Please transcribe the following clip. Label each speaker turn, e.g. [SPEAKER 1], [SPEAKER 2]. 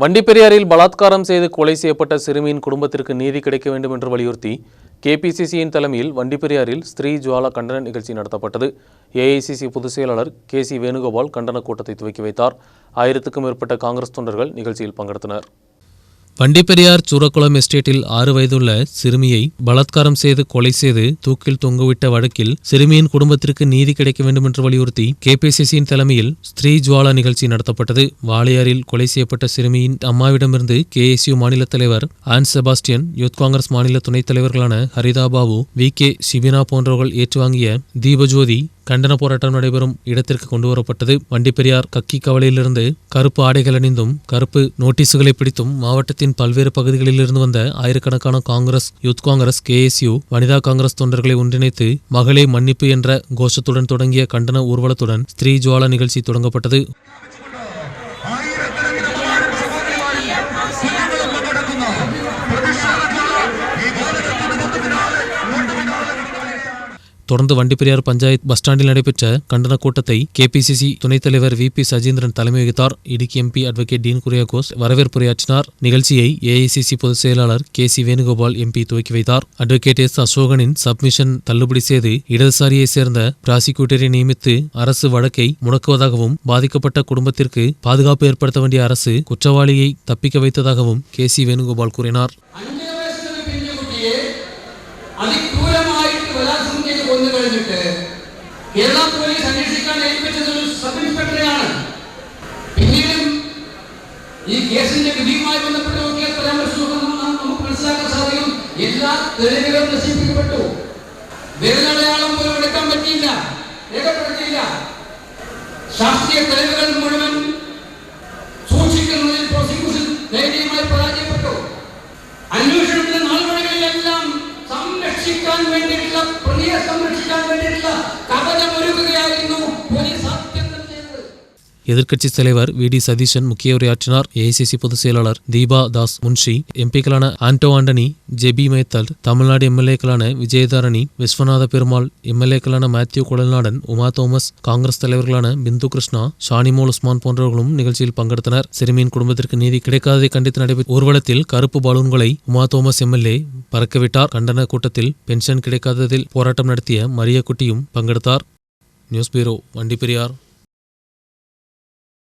[SPEAKER 1] வண்டிப்பெரியாறில் பலாத்காரம் செய்து கொலை செய்யப்பட்ட சிறுமியின் குடும்பத்திற்கு நீதி கிடைக்க வேண்டும் என்று வலியுறுத்தி கேபிசிசியின் தலைமையில் வண்டிப்பெரியாரில் ஸ்ரீ ஜுவாலா கண்டன நிகழ்ச்சி நடத்தப்பட்டது. ஏஐசிசி பொதுச் செயலாளர் கே சி வேணுகோபால் கண்டன கூட்டத்தை துவக்கி வைத்தார். ஆயிரத்துக்கும் மேற்பட்ட காங்கிரஸ் தொண்டர்கள் நிகழ்ச்சியில் பங்கெடுத்தனர்.
[SPEAKER 2] வண்டிப்பெரியார் சூரக்குளம் எஸ்டேட்டில் ஆறு வயதுள்ள சிறுமியை பலாத்காரம் செய்து கொலை செய்து தூக்கில் தொங்குவிட்ட வழக்கில் சிறுமியின் குடும்பத்திற்கு நீதி கிடைக்க வேண்டும் என்று வலியுறுத்தி கேபிசிசியின் தலைமையில் ஸ்ரீ ஜுவாலா நிகழ்ச்சி நடத்தப்பட்டது. வாளையாரில் கொலை செய்யப்பட்ட சிறுமியின் அம்மாவிடமிருந்து கேஎஸ்யூ மாநில தலைவர் ஆன் செபாஸ்டியன் யூத் காங்கிரஸ் மாநில துணைத் தலைவர்களான ஹரிதா பாபு வி கே சிபினா போன்றவர்கள் ஏற்றுவாங்கிய தீபஜோதி கண்டன போராட்டம் நடைபெறும் இடத்திற்கு கொண்டுவரப்பட்டது. வண்டிப்பெரியார் கக்கி கவலையிலிருந்து கருப்பு ஆடைகள் அணிந்தும் கருப்பு நோட்டீஸுகளை பிடித்தும் மாவட்டத்தின் பல்வேறு பகுதிகளிலிருந்து வந்த ஆயிரக்கணக்கான Congress youth Congress KSU Vanitha Congress தொண்டர்களை ஒன்றிணைத்து மகளே மன்னிப்பு என்ற கோஷத்துடன் தொடங்கிய கண்டன ஊர்வலத்துடன் ஸ்ரீ ஜுவாலா நிகழ்ச்சி தொடங்கப்பட்டது. தொடர்ந்து வண்டிப்பெரியார் பஞ்சாயத் பஸ் ஸ்டாண்டில் நடைபெற்ற கண்டன கூட்டத்தை கேபிசிசி துணைத் தலைவர் வி பி சஜீந்திரன் தலைமை வகித்தார். Idukki MP advocate dean Kuriakose வரவேற்புரையாற்றினார் நிகழ்ச்சியை ஏஐசிசி பொதுச் செயலாளர் கே சி வேணுகோபால் எம்பி துவக்கி வைத்தார். அட்வொகேட் எஸ் அசோகனின் சப்மிஷன் தள்ளுபடி செய்து இடதுசாரியை சேர்ந்த பிராசிக்யூட்டரை நியமித்து அரசு வழக்கை முடக்குவதாகவும் பாதிக்கப்பட்ட குடும்பத்திற்கு பாதுகாப்பு ஏற்படுத்த வேண்டிய அரசு குற்றவாளியை தப்பிக்க வைத்ததாகவும் கே சி வேணுகோபால் கூறினார்.
[SPEAKER 3] കേരള പോലീസ് അന്വേഷിക്കാൻ ഏൽപ്പിച്ചത് ഒരു സബ് ഇൻസ്പെക്ടറെയാണ്. പിന്നീടും ഈ കേസിന്റെ വിധിയുമായി ബന്ധപ്പെട്ട് നോക്കിയാൽ പരാമർശിച്ചുകൊണ്ടെന്ന് നമുക്ക് മനസ്സിലാക്കാൻ സാധിക്കും. എല്ലാ തെളിവുകളും നശിപ്പിക്കപ്പെട്ടു. വിരലടയാളം പോലും എടുക്കാൻ പറ്റിയില്ല. രേഖപ്പെടുത്തിയില്ല. ശാസ്ത്രീയ തെളിവുകൾ മുഴുവൻ സൂക്ഷിക്കുന്നതിൽ പ്രോസിക്യൂഷൻ ധൈര്യമായി പരാജയപ്പെട്ടു. അന്വേഷണത്തിന്റെ നാൾവഴികളിലെല്ലാം സംരക്ഷിക്കാൻ വേണ്ടിയിട്ടുള്ള പ്രതിയെ
[SPEAKER 2] எதிர்க்கட்சித் தலைவர் வி. டி. சதீஷன் முக்கிய உரையாற்றினார் ஏஐசிசி பொதுச் செயலாளர் தீபா தாஸ் முன்ஷி எம்பிக்களான ஆண்டோ ஆண்டனி ஜெபி மேத்தல் தமிழ்நாடு எம்எல்ஏக்களான விஜயதாரணி விஸ்வநாத பெருமாள் எம்எல்ஏக்களான மேத்யூ குடல்நாடன் உமா தோமஸ் காங்கிரஸ் தலைவர்களான பிந்து கிருஷ்ணா ஷானிமோல் உஸ்மான் போன்றவர்களும் நிகழ்ச்சியில் பங்கெடுத்தனர். சிறுமியின் குடும்பத்திற்கு நீதி கிடைக்காததை கண்டித்து நடைபெற்ற ஊர்வலத்தில் கருப்பு பலூன்களை உமா தோமஸ் எம்எல்ஏ பறக்கவிட்டார். கண்டன கூட்டத்தில் பென்ஷன் கிடைக்காததில் போராட்டம் நடத்திய மரியக்குட்டியும் பங்கெடுத்தார். நியூஸ் பீரோ வண்டிப்பெரியார்